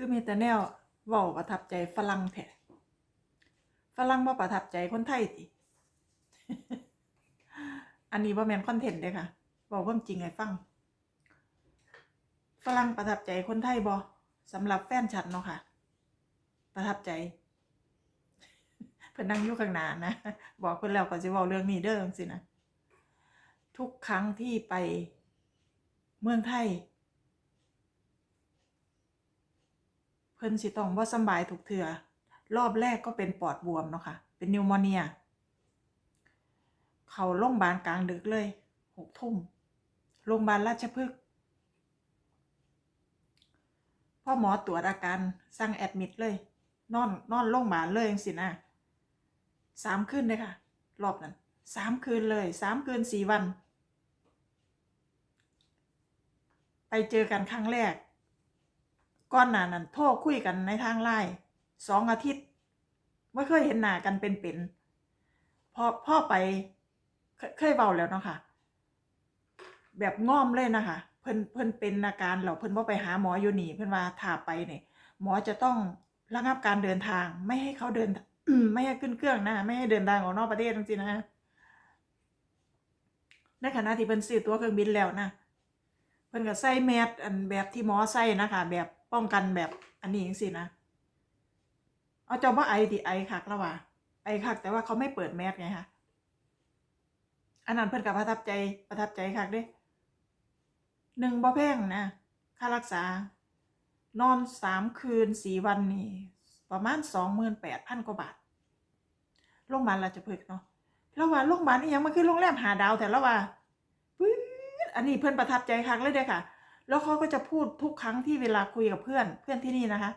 คือมีแต่แนวเว้าประทับใจฝรั่งแท้ฝรั่งบ่ประทับใจคนไทยติอันนี้บ่แม่นคอนเทนต์เด้ค่ะเว้าความจริงให้ฟัง ฝรั่งประทับใจคนไทยบ่สำหรับแฟนฉันเนาะค่ะ ประทับใจ เพิ่นนั่งอยู่ข้างหน้านะ บอกเพิ่นแล้วก็สิเว้าเรื่องนี้เด้อจังซี่นะ ทุกครั้งที่ไปเมืองไทย เพิ่นสิต้องบ่สบายทุกเทื่อรอบแรกก็เป็นปอดบวมเนาะค่ะ เป็นนิวโมเนีย เขาโรงพยาบาลกลางดึกเลยหกทุ่มโรงพยาบาลราชพฤกษ์พ่อหมอตรวจอาการสั่งแอดมิดเลย นอนนอนโรงพยาบาลเลยจังซี่นะสามคืนเลยค่ะ รอบนั้นสามคืนเลยสามคืนสี่วัน ไปเจอกันครั้งแรก ก่อนหน้านั้นโทรคุยกันในทางไลน์สองอาทิตย์ไม่เคยเห็นหน้ากันเป็นๆพอพ่อไปเคยเบาแล้วเนาะค่ะ แบบง่อมเลยนะคะ เพิ่นเพิ่นเป็นอาการเราเพิ่นว่าไปหาหมออยู่นี่เพิ่นว่าถ้าไปเนี่ยหมอจะต้องระงับการเดินทาง ไม่ให้เขาเดิน ไม่ให้ขึ้นเครื่องนะไม่ให้เดินทางออกนอกประเทศจริงๆนะในขณะที่เพิ่นซื้อตัวเครื่องบินแล้วนะเพิ่นก็ใส่แมสอันแบบที่หมอใส่นะคะแบบ ป้องกันแบบอันนี้จังซี่นะ เอาเจ้าบ่ไอติไอคักแล้วว่าไอคักแต่ว่าเขาไม่เปิดแมสไงคะอันนั้นเพิ่อนก็ประทับใจประทับใจคักเด้หนึ่งบ่แพงนะ ค่ารักษา นอนสามคืนสี่วันนี่ประมาณสองหมื่นแปดพันกว่าบาทโรงพยาบาลราชพฤกษ์เนาะแล้วว่าโรงพยาบาลนี่ยังมันคือโรงแรมหาดาวแต่แล้วว่าอันนี้เพื่อนประทับใจครั้งเลยเด้อค่ะ แล้วเขาก็จะพูดทุกครั้งที่เวลาคุยกับเพื่อน เพื่อนที่นี่นะคะ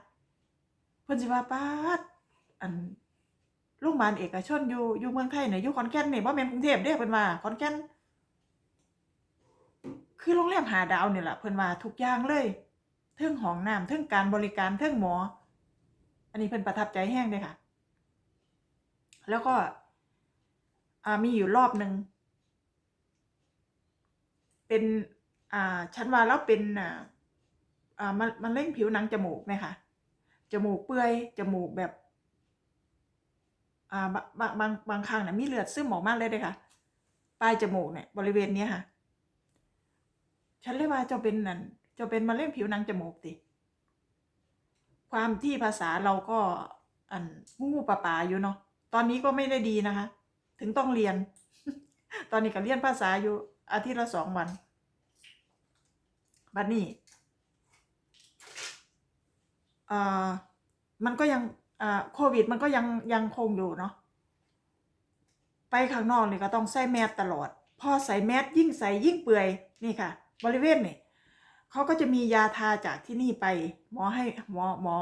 เพื่อนสิว่าป้าอันโรงพยาบาลเอกชนอยู่อยู่เมืองไทยเนี่ยอยู่ขอนแก่นนี่ยบ่แม่นกรุงเทพเด้เพิ่นว่าขอนแก่นคือโรงแรมหาดาวเนี่ยแหละเพิ่อนว่าทุกอย่างเลยเทิงห้องน้ำเทิงการบริการเทิงหมอ อันนี้เพิ่อนประทับใจแห้งเลยค่ะ แล้วก็มีอยู่รอบหนึ่งเป็น อ่าฉันว่าแล้วเป็นอ่าอ่ามันมันเร่งผิวหนังจมูกไหมคะจมูกเปื่อยจมูกแบบอ่าบางบางบางครั้งเนี่ยมีเลือดซึมออกมากเลยเด้อค่ะปลายจมูกเนี่ยบริเวณเนี้ยค่ะ ฉันเลยว่าจ้าเป็นนั่นจ้าเป็นมะเร็งผิวหนังจมูกติความที่ภาษาเราก็อันงูปลาปลาอยู่เนาะตอนนี้ก็ไม่ได้ดีนะคะ ถึงต้องเรียน ตอนนี้ก็เรียนภาษาอยู่อาทิตย์ละสองวัน บัดนี้อ่ามันก็ยังอ่าโควิด มันก็ยังยังคงอยู่เนาะไปข้างนอกนี่ก็ต้องใส่แมสตลอด พอใส่แมสยิ่งใส่ยิ่งเปื่อยนี่ค่ะ บริเวณนี่เขาก็จะมียาทาจากที่นี่ไป หมอให้หมอหมอ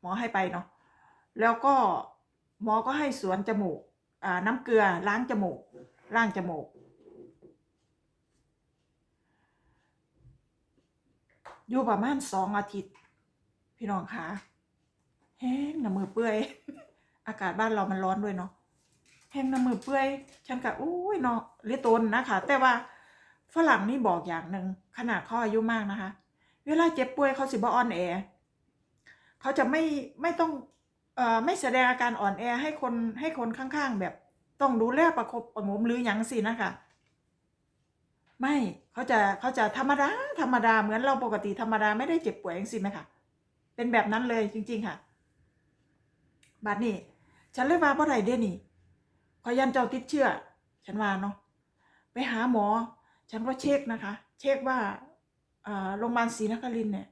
หมอให้ไปเนาะแล้วก็หมอก็ให้สวนจมูกอ่าน้ำเกลือล้างจมูกล้างจมูก อยู่ประมาณสองอาทิตย์ พี่น้องคะแห้งน้ำมือเปื่อย อากาศบ้านเรามันร้อนด้วยเนาะแห้งน้ำมือเปื่อย ฉันก็อุ้ยเนาะลียตนนะคะ แต่ว่าฝรั่งนี่บอกอย่างหนึ่งขนาดเขาอายุมากนะคะ เวลาเจ็บป่วยเขาสิบอ่อนแอเขาจะไม่ไม่ต้องเอ่อไม่แสดงอาการอ่อนแอให้คนให้คนข้างๆ แบบต้องดูแลประคบประงมหรือหยังสินะคะ ไม่เขาจะเขาจะธรรมดาธรรมดาเหมือนเราปกติธรรมดาไม่ได้เจ็บป่วยอย่างสิไหมคะเป็นแบบนั้นเลยจริง ๆ ค่ะ บัดนี้ ฉันเลยว่าบ่ได้เด้นี่ขอยันเจ้าติดเชื้อฉันว่าเนาะไปหาหมอ ฉันก็เช็คนะคะ เช็คว่าอ่าโรงพยาบาลศรีนครินเนี่ย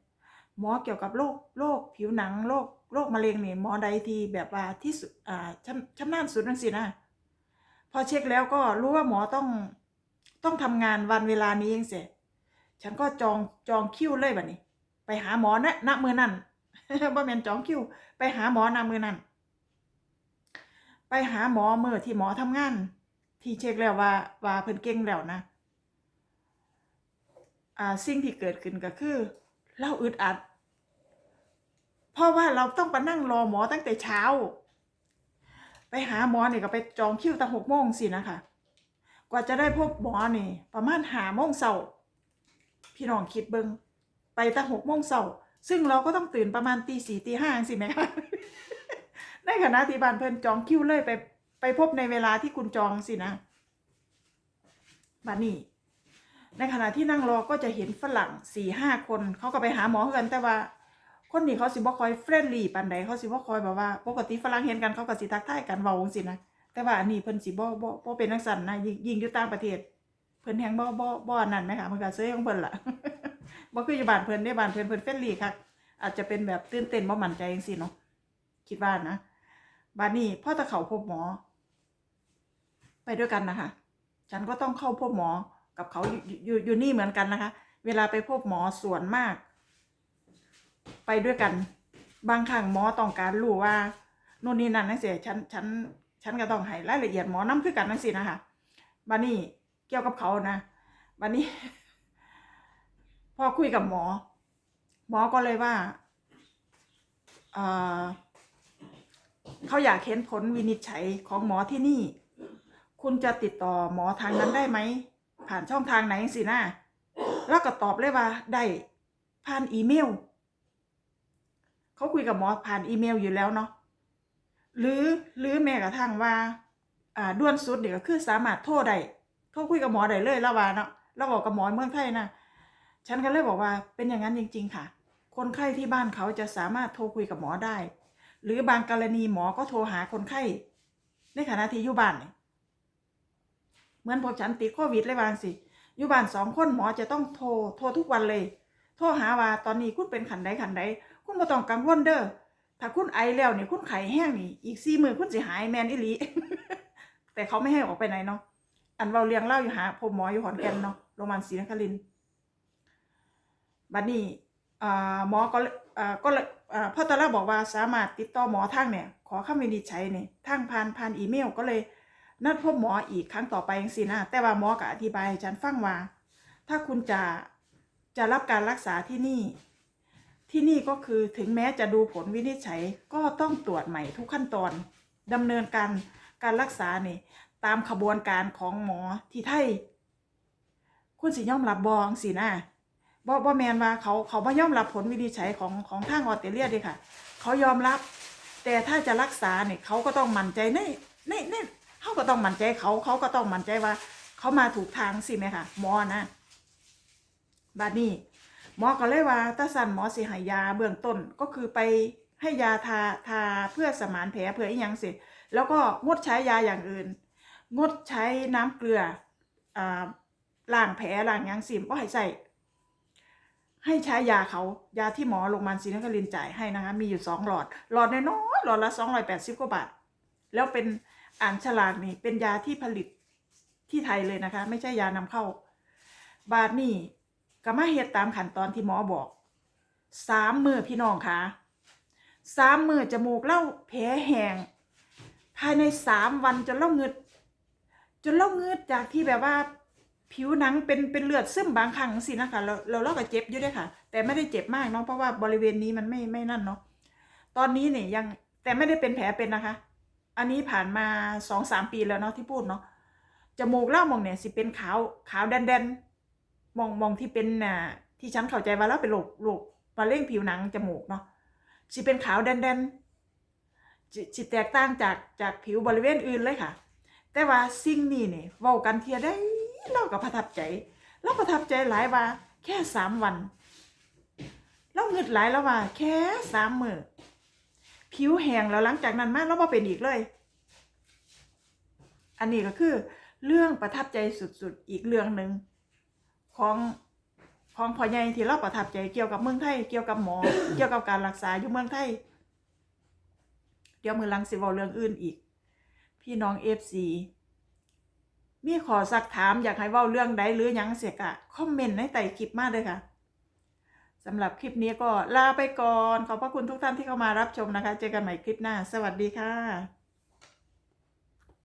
หมอเกี่ยวกับโรคโรคผิวหนังโรคโรคมะเร็งเนี่ยหมอใดที่แบบว่าที่สุดอ่าชำชำนาญสุดนั่นสินะพอเช็คแล้วก็รู้ว่าหมอต้อง ต้องทำงานวันเวลานี้เองเสร็จฉันก็จองจองคิวเลยแบบนี้ ไปหาหมอณณมือนั่นบ่แม่นจองคิว ไปหาหมอณมือนั่นไปหาหมอเมื่อที่หมอทำงาน ที่เช็คแล้วว่าว่าเพิ่นเก่งแล้วนะอ่าสิ่งที่เกิดขึ้นก็คือ เราอึดอัด เพราะว่าเราต้องไปนั่งรอหมอตั้งแต่เช้า ไปหาหมอเนี่ยก็ไปจองคิวตั้งหกโมงสินะคะ กว่าจะได้พบหมอนี่ ประมาณหาโมงเช้าพี่น้องคิดเบิงไปตั้งหกโมงเช้าซึ่งเราก็ต้องตื่นประมาณตีสี่ตีห้าสิไหมคะในขณะที่บ้านเพิ่นจองคิวเลยไปไปพบในเวลาที่คุณจองสินะบัดนี้ในขณะที่นั่งรอก็จะเห็นฝรั่งสี่ห้าคนเขาก็ไปหาหมอกันแต่ว่า คนนี้เขาสิบ่คอยเฟรนลี่ปานใดเขาสิบ่คอยแบบว่า ปกติฝรั่งเห็นกันเขาก็สิทักทายกันเว้าจังซี่นะ แต่ว่าอันนี้เพิ่นสิบ่บ่บ่เป็นจังซั่นนะยิงยิงอยู่ต่างประเทศ เพิ่นแฮงบ่บ่บ่อันนั่นไหมคะมันก็เซยของเพิ่นล่ะบ่คืออยู่บ้านเพิ่นเด้บ้านเพิ่นเพิ่นเฟรนลี่คักอาจจะเป็นแบบตื่นเต้นบ่มั่นใจจังซี่เนาะคิดว่านะบัดนี้พอตะเขาพบหมอ ไปด้วยกันนะคะ ฉันก็ต้องเข้าพบหมอกับเขาอยู่อยู่นี่เหมือนกันนะคะ เวลาไปพบหมอส่วนมาก ไปด้วยกัน บางครั้งหมอต้องการรู้ว่าโน่นนี่นั่นนั่นเสียฉันฉัน ฉันก็ต้องให้รายละเอียดหมอน้ำคือกันนั่นสินะคะบานี่เกี่ยวกับเขานะบานี่พอคุยกับหมอ หมอก็เลยว่าเเขาอยากเห็นผลวินิจฉัยของหมอที่นี่ คุณจะติดต่อหมอทางนั้นได้ไหม ผ่านช่องทางไหนสินะแล้วก็ตอบเลยว่าได้ผ่านอีเมล เขาคุยกับหมอผ่านอีเมลอยู่แล้วเนาะ หรือหรือแม้กระทั่งว่า อ่าด่วนสุดเนี่ยก็คือสามารถโทรได้โทรคุยกับหมอได้เลยแล้วว่าเนาะเราบอกกับหมอเมืองไทยนะฉันก็เลยบอกว่าเป็นอย่างนั้นจริง ๆ ค่ะ คนไข้ที่บ้านเขาจะสามารถโทรคุยกับหมอได้ หรือบางกรณีหมอก็โทรหาคนไข้ในขณะที่อยู่บ้านเหมือนพวกฉันติดโควิดเลยบางสิอยู่บ้านสองคนหมอจะต้องโทรโทรทุกวันเลย โทรหาว่าตอนนี้คุณเป็นขันใดขันใดคุณบ่ต้องกังวลเด้อ ถ้าคุณไอแล้วเนี่ยคุณไข้แห้งนี่ อีกสี่มือคุณสิหายแมนอิลีแต่เขาไม่ให้ออกไปไหนเนาะอันเราเลี้ยงเล่าอยู่หาพบหมออยู่ขอนแก่นเนาะโรงพยาบาลศรีนครินทร์บัดนี้อ่าหมอก็อ่าก็อ่าพ่อตาล่าบอกว่าสามารถติดต่อหมอทางเนี่ย ขอคำวินิจฉัยเนี่ยทางผ่านผ่านอีเมลก็เลยนัดพบหมออีกครั้งต่อไปจังซี่นะแต่ว่าหมอก็อธิบายให้ฉันฟังว่า ถ้าคุณจะจะรับการรักษาที่นี่ ที่นี่ก็คือถึงแม้จะดูผลวินิจฉัยก็ต้องตรวจใหม่ทุกขั้นตอนดำเนินการการรักษาเนี่ยตามขบวนการของหมอที่ไทย คุณสิย่อมรับบองสินะบ่บ่แมนว่าเขาเขาไม่ยอมรับผลวินิจฉัยของของทางออสเตรเลียด้ค่ะ เขายอมรับ แต่ถ้าจะรักษาเนี่ยเขาก็ต้องมั่นใจในในในเขาก็ต้องมั่นใจเขาเขาก็ต้องมั่นใจว่า เขามาถูกทางสิไหมคะหมอนะบาดนี้ หมอก็เลยว่าถ้าสันหมอสิใหายาเบื้องต้นก็คือไปให้ยาทาทาเพื่อสมานแผลเพื่ออีหยังเสร็จแล้วก็งดใช้ยาอย่างอื่น งดใช้น้ำเกลืออ่าล้างแผลล้างยังสิบ่ให้ใส่ให้ใช้ยาเขายาที่หมอโรงพยาบาลศรีนครินทร์จ่ายให้นะคะ มีอยู่สองหลอด หลอดน้อยหลอดละสองร้อยแปดสิบกว่าบาท แล้วเป็นอ่านฉลากนี่เป็นยาที่ผลิตที่ไทยเลยนะคะ ไม่ใช่ยานำเข้า บาทนี่ ก็มาเฮ็ดตามขั้นตอนที่หมอบอกสามมือพี่น้องคะสามมือจมูกเล่าแผลแห้งภายในสามวันจนเล่าเงืดจนเล่าเงืดจากที่แบบว่า ผิวหนังเป็นเป็นเลือดซึมบางครั้งสินะคะเราเราเราก็เจ็บอยู่ด้วยค่ะ แต่ไม่ได้เจ็บมากเนาะเพราะว่าบริเวณนี้มันไม่ไม่นั่นเนาะตอนนี้เนี่ยยังแต่ไม่ได้เป็นแผลเป็นนะคะ อันนี้ผ่านมาสองสามปีแล้วเนาะที่พูดเนาะจมูกเล่ามองเนี่ยสิเป็นขาวขาวแดนแดนๆ มองมองที่เป็นน่ะที่ฉันเข้าใจว่าเราเป็นโรคโรคมะเร็งผิวหนังจมูกเนาะสิเป็นขาวแดนแดนๆสิแตกต่างจากจากผิวบริเวณอื่นเลยค่ะ แต่ว่าสิ่งนี้เนี่ยเว้ากันเทียได้เราก็ประทับใจเราประทับใจหลายว่า แค่สามวันเราเงึดหลายแล้วว่า แค่สามมือผิวแห้งแล้วหลังจากนั้นมาเราบ่เป็นอีกเลย อันนี้ก็คือเรื่องประทับใจสุดๆอีกเรื่องหนึ่ง ของของพ่อใหญ่ที่เราประทับใจเกี่ยวกับเมืองไทย เกี่ยวกับหมอ เกี่ยวกับการรักษาอยู่เมืองไทย เดี๋ยวมือหลังสิเว้าเรื่องอื่นอีก พี่น้องเอฟซีมีขอสักถามอยากให้เว้าเรื่องใดหรือหยังเสียกะคอมเมนต์ในใต้คลิปมาเลยค่ะสำหรับคลิปนี้ก็ลาไปก่อน ขอบพระคุณทุกท่านที่เข้ามารับชมนะคะ เจอกันใหม่คลิปหน้า สวัสดีค่ะ